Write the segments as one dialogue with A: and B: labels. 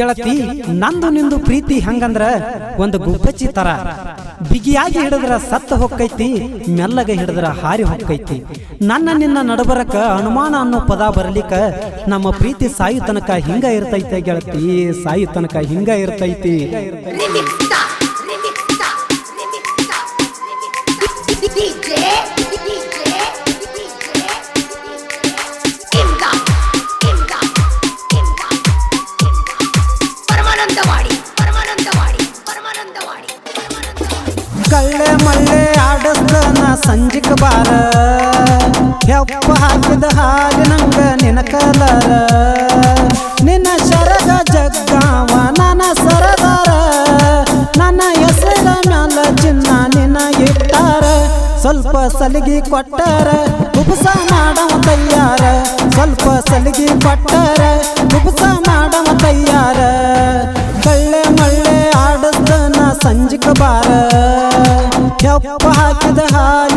A: ಗೆಳತಿ ನಂದು ನಿಂದು ಪ್ರೀತಿ ಹಂಗಂದ್ರ ಒಂದು ಗುಬ್ಬಚ್ಚಿ ತರ. ಬಿಗಿಯಾಗಿ ಹಿಡಿದ್ರ ಸತ್ತ ಹೊಕ್ಕೈತಿ ಮೆಲ್ಲಗೆ ಹಿಡಿದ್ರ ಹಾರಿ ಹೊಕ್ಕೈತಿ ನನ್ನ ನಿನ್ನ ನಡಬರಕ ಅನುಮಾನ ಅನ್ನೋ ಪದ ಬರಲಿಕ್ಕ ನಮ್ಮ ಪ್ರೀತಿ ಸಾಯು ತನಕ ಹಿಂಗ ಇರ್ತೈತೆ ಗೆಳತಿ, ಸಾಯು ತನಕ ಹಿಂಗ ಇರ್ತೈತಿ. ಸಂಜಿಕ ಬಾರ. ಹೆಪ್ಪ ಹಾಕಿದ ಹಾಲಿನಂಗ ನಿನ ಕಲರ. ನಿನ್ನ ಶರದ ಜಗ್ಗಾವ, ನನ್ನ ಸರದಾರ. ನನ್ನ ಹೆಸರ ಮ್ಯಾಲ ಚಿನ್ನ ನಿನ್ನ ಇಟ್ಟಾರ. ಸ್ವಲ್ಪ ಸಲಿಗಿ ಕೊಟ್ಟಾರ, ಉಪಸ ಮಾಡವ ತಯ್ಯಾರ ಸ್ವಲ್ಪ ಸಲಿಗಿ ಕೊಟ್ಟಾರ, ಉಪಸ ಮಾಡವ ತಯ್ಯಾರ ಕಳ್ಳೆ ಮಳ್ಳೆ ಆಡಸ್ತನ ಸಂಜಿಕ ಬಾರ. ಹೆಪ್ಪ ಹಾಕಿದ ಹಾಲಿನಂಗ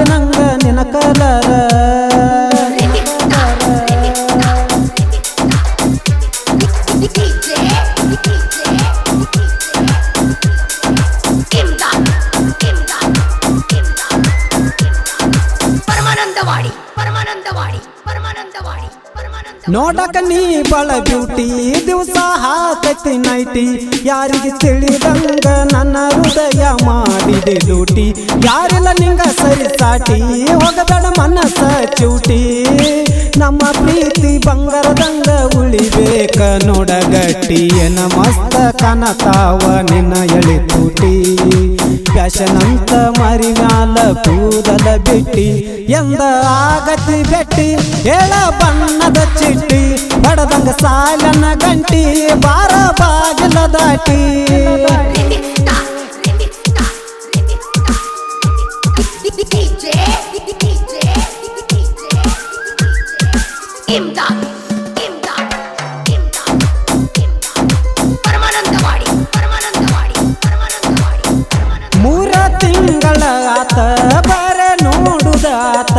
A: ನಿನ ಕಲರ
B: Remix Star,
A: ನೋಡಕ ನೀ ಬಳ ಬ್ಯೂಟಿ, ದಿವಸ ಹಾಕತಿ ನೈಟಿ. ಯಾರಿಗೆ ತಿಳಿದಂಗ ನನ್ನ ಹೃದಯ ಮಾಡಿದೆ ಲೂಟಿ. ಯಾರೆಲ್ಲ ನಿಂಗ ಸರಿ ಸಾಟಿ, ಹೋಗಬೇಡ ಮನಸ್ಸ ಚೂಟಿ. ನಮ್ಮ ಪ್ರೀತಿ ಬಂಗಾರದಂಗ ಉಳಿಬೇಕ ನೋಡಗಟ್ಟಿ. ಏನ ಮಸ್ತ ಕನತಾವ ನಿನ್ನ ಎಳೆ ತೂಟಿ. ಫ್ಯಾಷನ್ ಮರಿನಾಲ ಕೂದಲ ಬಿಟ್ಟಿ, ಎಂದ ಆಗತಿ ಬೆಟ್ಟಿ ಹೇಳ ಬಣ್ಣದ ಚಿಟ್ಟಿ, ಬಡದಂಗ ಸಾಲನ ಗಂಟಿ, ಬಾರ ಬಾಗಿಲ ದಾಟಿ. ಆತ, ಬಾರ ನೋಡುದಾತ.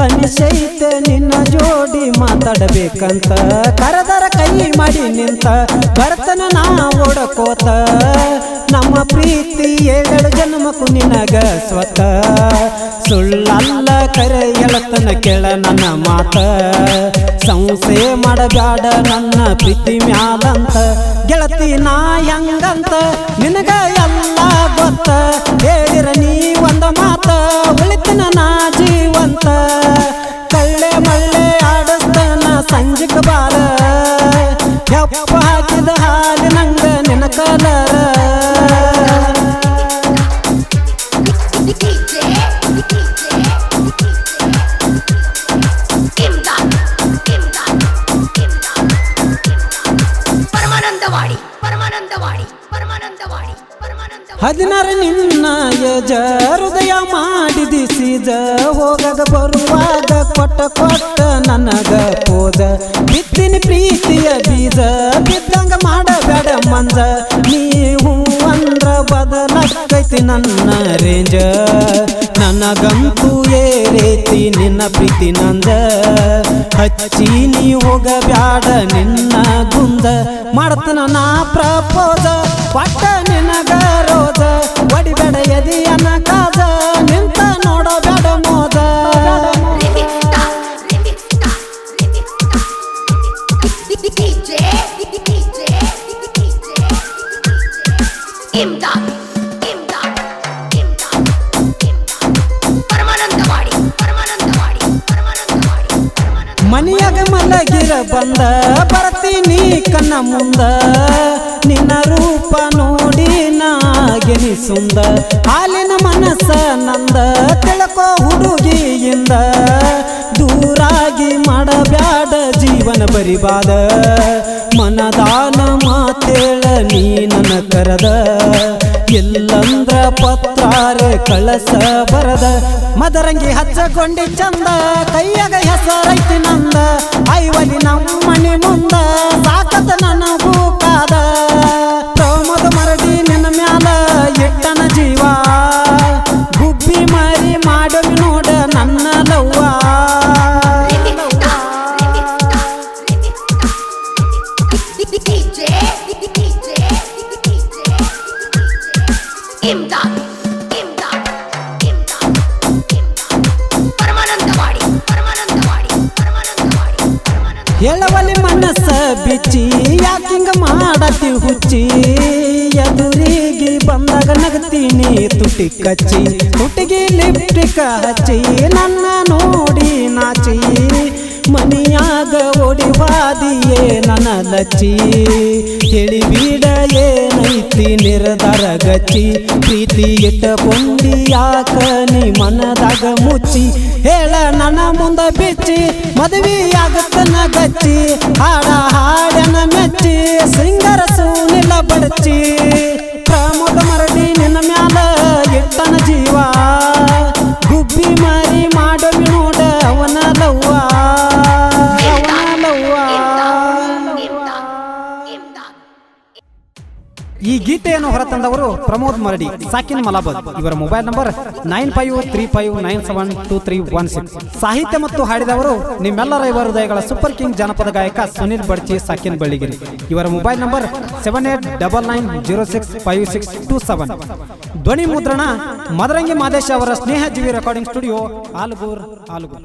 A: ಅನಿಸೈತೆ ನಿನ್ನ ಜೋಡಿ ಮಾತಾಡಬೇಕಂತ. ಕರದರ ಕೈ ಮಾಡಿ ನಿಂತ ಬರ್ತನ ನಾ ಓಡಕೋತ. ನಮ್ಮ ಪ್ರೀತಿ ಏಳು ಜನ್ಮಕ್ಕೂ ನಿನಗ ಸ್ವತ. ಸುಳ್ಳಲ್ಲ ಕರೆ ಎಳತನ ಕೇಳ ನನ್ನ ಮಾತ. ಸಂಸೆ ಮಾಡಬೇಡ ನನ್ನ ಪ್ರೀತಿ ಮ್ಯಾಲಂತ. ಗೆಳತಿ ನಾ ಹೆಂಗಂತ, ನಿನಗ
B: ಪರಮಾನಂದವಾಡಿ ನಂಗ ಪರಮಾನಂದವಾಡಿ.
A: ಹದಿನಾರು ನಿನ್ನ ಯಜ ಹೃದಯ ಮಾಡಿದಿಸಿದ ಹೋಗದ ಬರುವಾಗ ನನ್ನ ರೇಂಜ. ನನಗಂತೂ ರೀತಿ ನಿನ್ನ ಪ್ರೀತಿ ನಂದ. ಹಚ್ಚಿ ನೀ ಹೋಗಬ್ಯಾಡ ನಿನ್ನ ಗುಂದ. ಮಾಡ್ತನ ನಾ ಪ್ರಪೋದ ಪಟ್ಟ ನಿನಗ ರೋದ ಒಡಿಬೇಡ ಎದಿಯನ ಕಾದ ನಿಂತ ನೋಡಬೇಡ ಮೋದ
B: Remix
A: ಮಲಗಿರ ಬಂದ ಬರ್ತೀನಿ ಕಣ್ಣ ಮುಂದ. ನಿನ್ನ ರೂಪ ನೋಡಿ ನಾಗಿನಿ ಸುಂದ. ಹಾಲಿನ ಮನಸ್ಸ ನಂದ, ತಿಳ್ಕೋ ಹುಡುಗಿಯಿಂದ. ದೂರಾಗಿ ಮಾಡಬ್ಯಾಡ ಜೀವನ ಬರಿಬಾದ ಮನದಾನ ಮಾತೇಳ ನೀ ನನ್ನ ಕರದ. ಎಲ್ಲಂದ್ರ ಪತ್ರಾರೆ ಕಳಸ ಬರದ. ಮದರಂಗಿ ಹಚ್ಚಕೊಂಡಿ ಚಂದ, ಕೈಯಾಗ ಹೆಸರೈತಿ ನಂದ ಐವಲಿ ನಮ್ಮನೆ ಮುಂದ ಸಾಕದ ನನಗೂ ಕಾದ
B: ಇಮ್ದಾದ್ ಇಮ್ದಾದ್ ಇಮ್ದಾದ್ ಇಮ್ದಾದ್ ಪರಮಾನಂದವಾಡಿ ಪರಮಾನಂದವಾಡಿ ಪರಮಾನಂದವಾಡಿ ಪರಮಾನಂದ
A: ಹೇಳವಲ್ಲಿ ಮನಸ್ಸ ಬಿಚ್ಚಿ, ಯಾಕಿಂಗ ಮಾಡತಿ ಹುಚ್ಚಿ? ಎದುರಿಗೆ ಬಂದಾಗ ನಗತೀನಿ, ತುಟಿ ಕಚ್ಚಿ. ತುಟಿಗೆ ಲಿಪ್ಟಿಕ ಹಚ್ಚಿ, ನನ್ನ ನೋಡಿ ನಾಚಿ. ಮನಿಯಾಗ ಓಡಿ ವಾದಿಯೇ, ನನ್ನ ಲಚ್ಚಿ. ಹೇಳಿ ಬೀಡ ಏನೈತಿ ನಿರ್ಧಾರ ಗತಿ? ಪ್ರೀತಿ ಇಟ್ಟಕೊಂಡಿ ಯಾಕ ನೀ ಮನದಾಗ ಮುಚ್ಚಿ? ಹೇಳ ನನ್ನ ಮುಂದ ಬಿಚ್ಚಿ, ಮದುವೆ ಆಗತ್ತನ ಗಚ್ಚಿ? ಹಾಡ ಹಾಡನ ಮೆಚ್ಚಿ ಸಿಂಗರ ಸೂನಿಲ್ಲ ಬಡಚಿ ಈ ಗೀತೆಯನ್ನು ಹೊರತಂದವರು ಪ್ರಮೋದ್ ಮರಡಿ, ಸಾಕಿನ್ ಮಲಾಬಾದ್. ಇವರ mobile number nine five three five nine seven two three one six. ಸಾಹಿತ್ಯ ಮತ್ತು ಹಾಡಿದವರು ನಿಮ್ಮೆಲ್ಲರ ಇವರ ಹೃದಯಗಳ ಸೂಪರ್ ಕಿಂಗ್ ಜನಪದ ಗಾಯಕ ಸುನಿಲ್ ಬಡ್ಚಿ ಸಾಕಿನ್ ಬಳ್ಳಿಗಿರಿ. ಇವರ mobile number seven eight double nine zero six five six two seven. ಧ್ವನಿ ಮುದ್ರಣ, ಮದರಂಗಿ ಮಾದೇಶ್ ಅವರ ಸ್ನೇಹ ಜೀವಿ ರೆಕಾರ್ಡಿಂಗ್ ಸ್ಟುಡಿಯೋ, ಆಲ್ಗೂರ್ ಆಲ್ಗೂರ್.